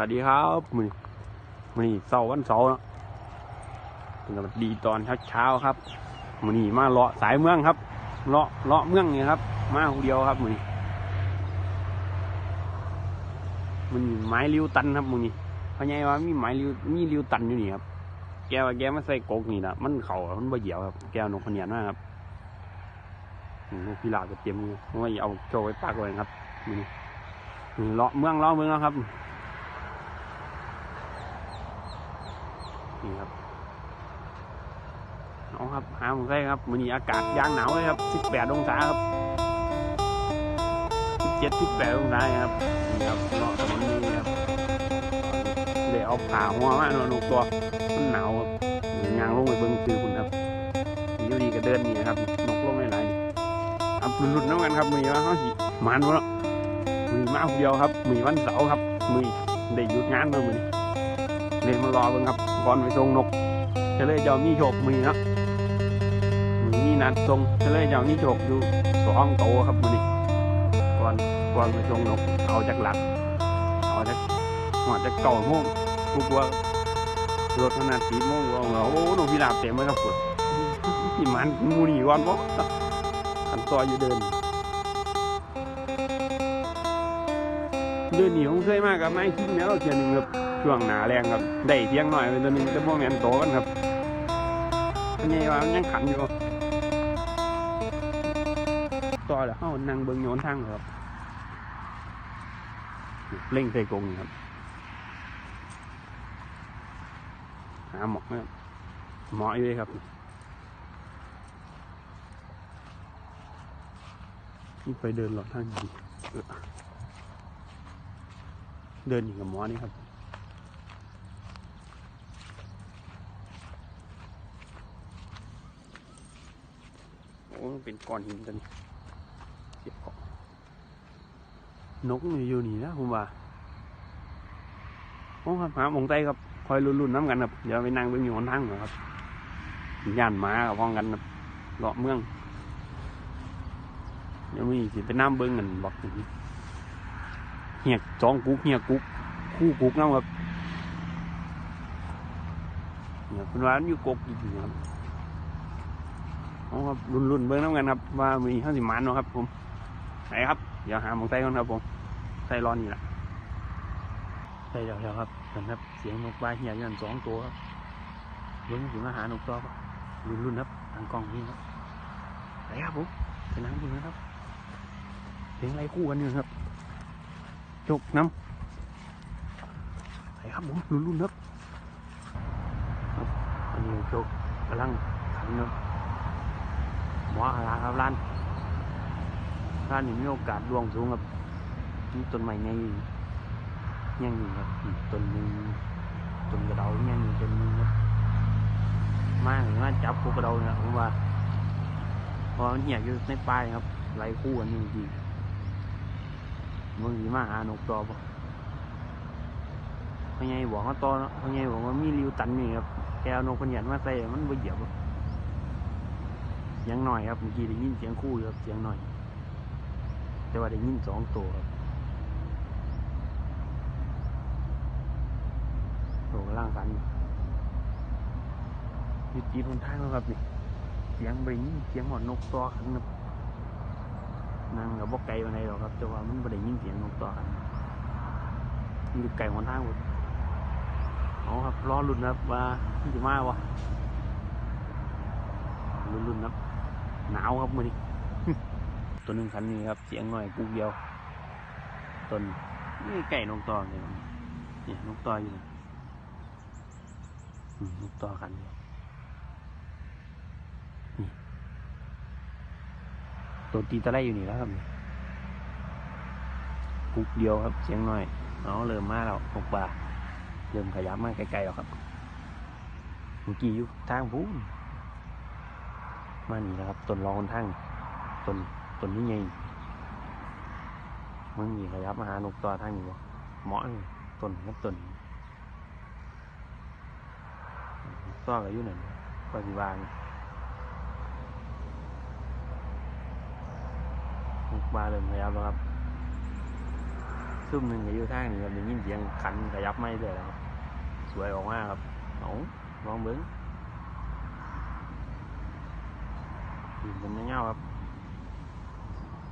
วัสดีครับมือมือนี้เสาร์วันเสาร์เนาะสวัสดีตอนเช้าเช้าครับมือนี้มาเลาะสายเมืองครับเลาะเลาะเมืองเนี่ยครับ มาคนเดียวครับมือนี้มันมีไม้ริ้วตันครับมือนี้เพราะไงว่ามีไม้ริ้วมีริ้วตันอยู่นี่ครับ แกว่าแกมาใส่กกนี่นะมันเข่ามันบ่เหยียวครับ แกนกพะเนียนมากครับนกพิราบก็เตรียมมือว่าเอาโจไว้ปากไว้ครับมือนี้นี่เลาะเมืองเลาะเมืองแล้วครับ นี่ครับเอา ครับ หาผมได้ครับมือนี้อากาศย่างหนาวเลยครับ 18 องศาครับ 17 18 องศาครับนี่ครับเนาะถนนนี้ครับเดี๋ยวเอาผ่าหัวมาเนาะนกตัวมันหนาวครับยางลงไปเบิ้งคือคุณครับอยู่ดีก็เดินนี่ครับนกลงไม่ไหลๆเอาหลุดๆน้ำกันครับมือว่าเขาสิมันวะเนาะมือมาเดียวครับมือวันเสาร์ครับมือได้หยุดงานมื่อมือนี้เลยมารอเบิ่งครับก่อนไปส่งนกจะเลยเจ้ามีโชคมือนะ นี้นัดส่งจะเลยเจ้ามีโชคอยู่สองโตวครับมือนี้ก่อนก่อนไปส่งนกเอาจากหลักเอาจากหัวจากเก่าโมงกูกลัวรถขนาดสีโมงว่าโอ้นกพิราบเต็มเลยครับคุณที่มันมูนี่ก่อนบ่ขันต่ออยู่เดินเดินหนีของเคยมากกับไม้ทิ้งแล้วเทียนหนึ่งครับช่วงหนาแรงครับได้เที่ยงหน่อยเป็นตัวหนึงจะบ่แมนโตกันครับนนี้ว่ามันยังขันอยู่ ต่อแล้วเฮานั่งเบิ่งโยนทางครับเล่งใส่กรงครับหาหมอกนะครับหมอกอยู่เลยครับนี่ไปเดินหลอดทางดีเดินอยู่กับหมอนี่ครับโอ้เป็นก้อนหินตัวนี้เสียบของ นกอยู่นี่นะผมว่าโอ้ครับหาหมองใจครับคอยรุ่นๆน้ำกันครับเดี๋ยวไปนั่งเบิ่งอยู่หนทางเหรอครับย่านหมากับพ้องกันครับเลาะเมืองเดี๋ยวมีสิไปน้ำเบิ่งกันบอกเหียกจองกุ๊กเหียกกุ๊กคู่กุ๊กน้ำครับเนี่ยคุณว่านอยู่กกจริงครับเอาครับรุ่นๆเบิ้งน้ำกันครับ ว่ามีห้าสิบมันเนาะครับผม ไหนครับ เดี๋ยวหาหมองไส้ก่อนครับผมไส้ร้อนนี่แหละไส้เดียวๆครับเห็นครับ เสียงนกปลาเหี่ยยันสองตัวครับเบิ้งถึงอาหารนกตัวครับรุ่นๆครับทางกล้องนี่ครับไหนครับผมไปนั่งดูนะครับเสียงอะไรคู่กันอยู่ครับจกน้ำไหนครับผมรุ่นๆครับครับอันนี้จกกำลังขันครับหมออาราครับร้าน ร้านนี้มีโอกาสดวงสูงครับมีต้นไม้ในยังอยู่ครับอีกต้นหนึ่งต้นกระเดายังอยู่ต้นหนึงครับมาถึงว่าจับพวกกระเดาเนี่ยผมว่าเพอมันเหี่ยอยู่ในปลายครับไหลคู่กันอยู่ดีมึงสีมาหานกตอปะพ่อใหญ่บอกว่าตอนาะพ่อใหญ่บอกว่ามีริวตันนี่ครับแกเอานกพะเนียนมาใส่มันไปเหยียบครังหน่อยครับเมื่อกี้ได้ยินเสียงคู่ครับเสียงหน่อย แต่ว่าได้ยินสองตัวครับตัวกำล่างกันอยู่จีบนทางแล้วครับนี่เสียงบริยินเสียงหมอนนกตัวขันครับนั่งกับบกไก่มาไหนหรอกครับแต่ว่ามันบริยินเสียงนกตัวขันมันอไก่หนทางหมดเอาครับรอรุ่นนะครับว่าที่จะมาวะรุ่นๆครับหนาวครับมือนี้ ตัวหนึ่งคันนี้ครับ เสียงหน่อยกูเดียวต้นนี่ไก่นกต่อเนี่ยนี่นกต่ออยู่นะนกต่อคันนี่ตัวตีตะไลอยู่นี่แล้วครับกุกเดียวครับเสียงหน่อยเอาเริ่มมาแล้วนกป่าเริ่มขยับมาไกลๆแล้วครับเมื่อกี้อยู่ทางพูนมานี่นะครับต้นรองคนทั้งต้น ต้นนี้ไงมึงมีขยับมาหานกตัวทั้งอยู่บ่เหมาะนี่ต้นกับต้นซ้อกับยู่นั่นก็สิวางนกปลาเริ่มขยับแล้วครับซุ่มหนึ่งก็อยู่ทางนี้ครับได้ยินเสียงขันขยับไม่เลยครับสวยออกมากครับเอาลองเบิ้งยืนเป็นเงาๆครับ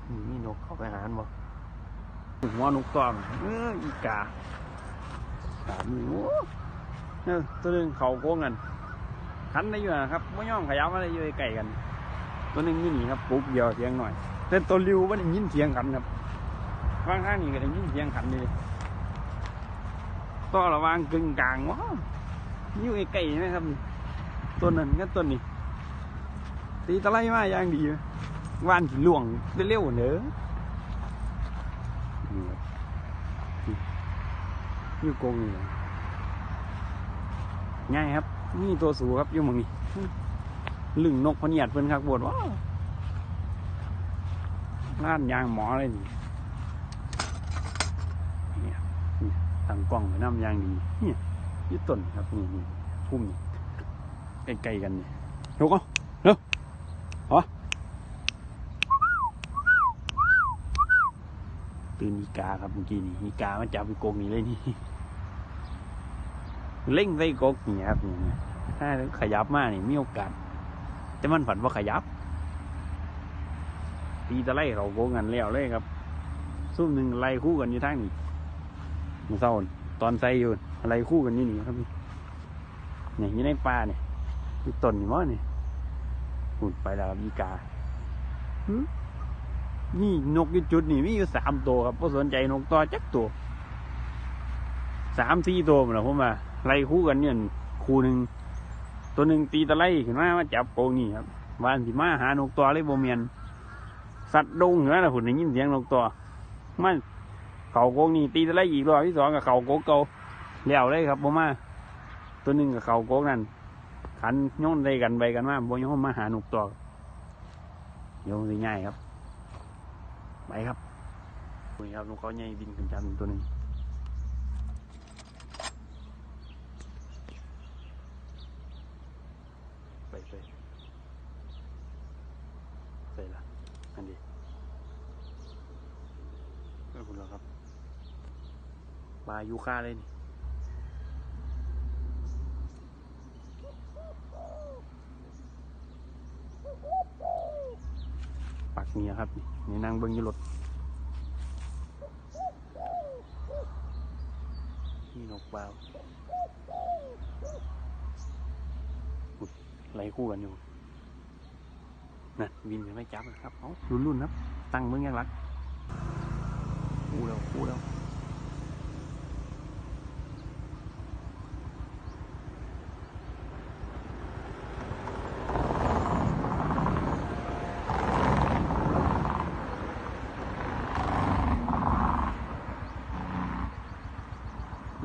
นี่มีนกเข้าไปหาอันบ่หัวนกตัวมันเอออีกาสามนิ้วเออตัวหนึงเขาโค้งกันขันได้อยู่นะครับไม่ยอมขยับอะไรอยู่ไก่กัน ตัวหนึงนี่หนีครับปุ๊บเดียวเสียงหน่อยแต่ตัวริวมันได้ยินเสียงขันครับบางครั้งนี่ก็ได้ยินเสียงขันนี่เลยต่อระวางกึ่งกลางว้าวนิ้วไอ้ไก่ไหมครับ ตัวนั้นก็ตัวนี้ตีตะไลมาอย่างดีเลย ว่านสิล่วงเร็วๆเนอะนี่ครับนี่อยู่กงเลยง่ายครับนี่ตัวสูครับอยู่มองนี้ลึงนกพเนียดเพิ่นคักบวดว้าล้านยางหมอเลยนี่เนี่นี่ตั้งกล้องไปน้ำยางดีเนี่ยอยี่ต้นครับนี่นี่พุ่มนี่ใกลๆกันนี่ยกเอาเร็วเอา ตื่นอีกาครับเมื่อกี้นี่อีกามาจับไปกงนี่เลยนี่เล่งใส่กกนี่ครับนี่ถ้าขยับมากนี่มีโอกาสแต่มันผันว่าขยับตีตะไลเขาโกงกันแล้วเลยครับซุ่มหนึ่งไล่คู่กันอยู่ทางนี้มันเศร้าตอนใส่อยู่ไล่คู่กันนี่นี่ครับเนี่ยอยู่ในป่าเนี่ยต้นนี่มั้งเนี่ยหุ่นไปแล้วครับอีกาหึ นี่นกอยู่จุดนี่มีอยู่สามตัวครับก็สนใจนกตัวจักตัวสามสี่ตัวมันเหรอผมว่าไล่คู่กันเนี่ยคู่หนึ่งตัวหนึ่งตีตะไลขึ้นมามาจับโกงนี่ครับวานสิมาหานกตัวเลยโบเมียนสัตว์ดงเหนือนะผมได้ยินเสียงนกตัวมันเข่าโกงนี่ตีตะไลอีกรอบที่สองกับเข่าโกงเก่าแล้วเลยครับโบมาตัวหนึ่งกับเข่าโกงนั่นขันโย้อนได้กันไปกันมาโบย้อนมาหานกตัวโยงสิง่ายครับ ไปครับนี่ครับนกเขาใหญ่บินขึ้นจันตัวหนึ่งไปไปใส่ละอันดีขอบคุณแล้วครับปลายูคาเลยนี่ นี่ครับนี่นั่งเบิ้งอยู่รถนี่นกบ่าวไหลคู่กันอยู่นะวินยังไม่จับนะครับเอารุ่นรุ่นๆครับ ตั้งเบิ้งยังรักคู่แล้วคู่แล้ว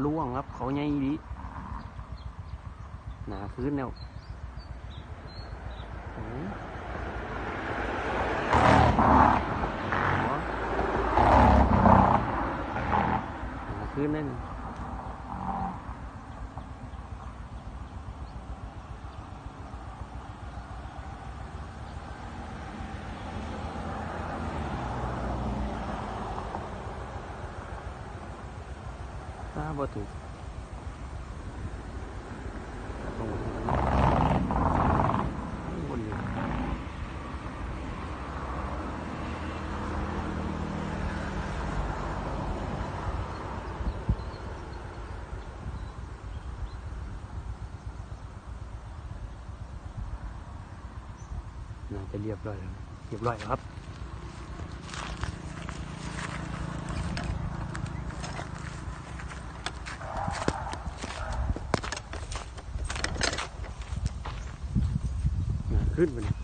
ล่ วงครับเขาใหญ่ดีหนาขึ้นแล้วโอ้ยหัวหนาขึ้นนั่นตาบ่ถูกตรงนี้บนนี้ น่าจะเรียบร้อยแล้วเรียบร้อยแล้วครับขึ้นไปเลย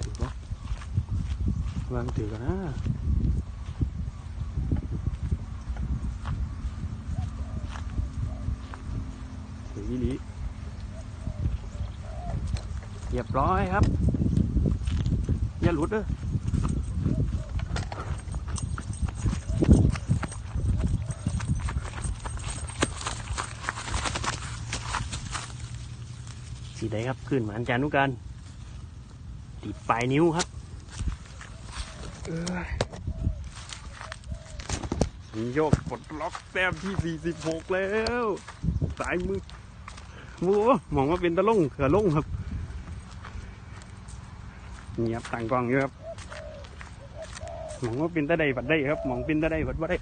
ถือปะวางถือกันนะถืออีหลีเรีย บร้อยครับ อย่าหลุดเด้อที่ใดครับ ขึ้นหมานจานุการติดปลายนิ้วครับมีโยกกดล็อกแต้มที่ 46 แล้ว สายมือโอ้มองว่าเป็นตะลงเขือลงครับ นี่ครับต่างกล้องอยู่ครับมองว่าเป็นตะไดผัดได้ครับมองเป็นตะไดผัดว่าได้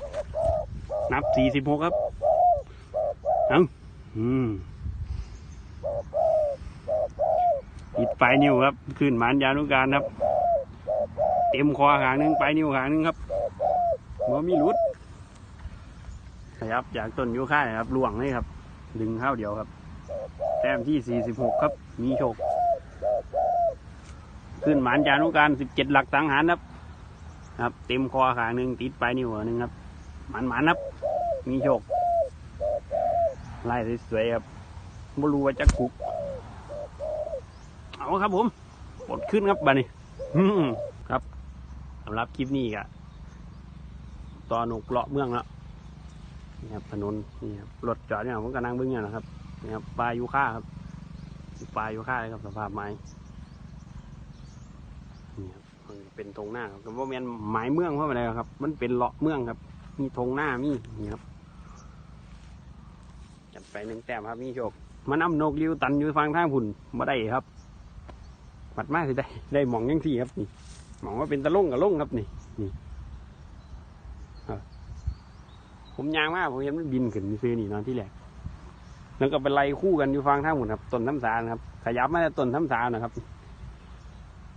นับ46ครับเอ้าอืมติดปลายนิ้วครับ ขึ้นหมานยานุการครับ เต็มคอหางหนึ่งปลายนิ้วหางหนึ่งครับมันมีหลุดนะครับจากต้นยูค่าครับล่วงเลยครับ ดึงเข้าเดียวครับ แต้มที่46ครับ มีโชค ขึ้นหมานยานุการ17หลักสังหารครับ ครับ เต็มคอหางหนึ่งติดไปนิ้วหนึ่งครับ หมันหมันครับ มีโชคไล่สวยๆครับไม่รู้ว่าจะกุก เอาครับผมปลดขึ้นครับบันนี้ครับสำหรับคลิปนี้ก็ตอนหนุกเลาะเมืองแล้วนี่ครับถนนนี่ครับรถจอดเนี่ยผมก็นั่งเบิ้งเนี่ยนะครับนี่ครับปลายูค่าครับปลายูค่าเลยครับสภาพไม้ นี่ครับมันเป็นธงหน้าครับแต่ว่ามันไม้เมืองเพราะอะไรครับ มันเป็นเลาะเมืองครับ มีธงหน้ามีนี่ครับจัดไปหนึ่งแต้มครับมีโชคมันน้ำนกริ้วตันอยู่ฟังทางผุ่นมาได้ครับปัดมาสิได้ ได้หมองยังที่ครับนี่หมองว่าเป็นตะลุ่งกับลุ่งครับนี่นี่ผมยางมากผมเห็นมันบินขึ้นซื้อนี่นอนที่แรกแล้วก็ไปไล่คู่กันอยู่ฟังท่าหมดครับต้นน้ำสานะครับ ขยับมาแต่ต้นน้ำสานะครับ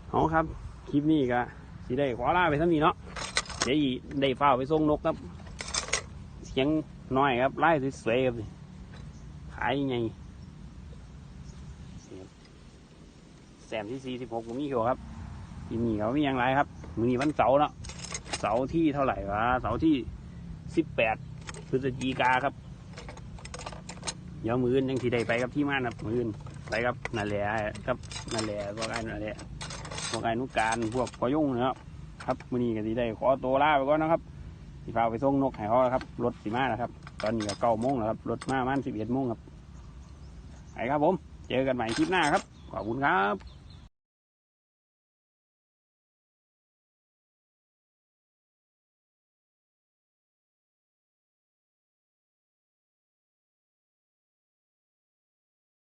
เอาครับ คลิปนี้ก็สิได้ขอลาไปทั้งนี้เนาะเดี๋ยวอีได้เฝ้าไปส่งนกครับ เสียงน้อยครับไล่สวยๆครับขายยังไงแซมที่46ผมมีเขียวครับทีนี้เขามีอย่างไรครับมือนี้วันเสาร์เนาะเสาร์ที่เท่าไหร่วะเสาร์ที่18พฤศจิกาครับเดี๋ยวมืออื่นยังที่ได้ไปกับที่ม่านครับมืออื่นไปครับนั่นแหละครับนั่นแหละพวกไอ้นั่นแหละ พวกไอ้นุการพวกกอยุ่งนะครับครับมือนี้ก็ดีได้ขอตัวลาไปก่อนนะครับสีฟ้าไปส่งนกไห้เขาครับรถสีมาแล้วครับ ตอนนี้ก็เก้าโมงแล้วครับรถมาประมันสิบเอ็ดโมงครับไปครับผม เจอกันใหม่คลิปหน้าครับขอบคุณครับ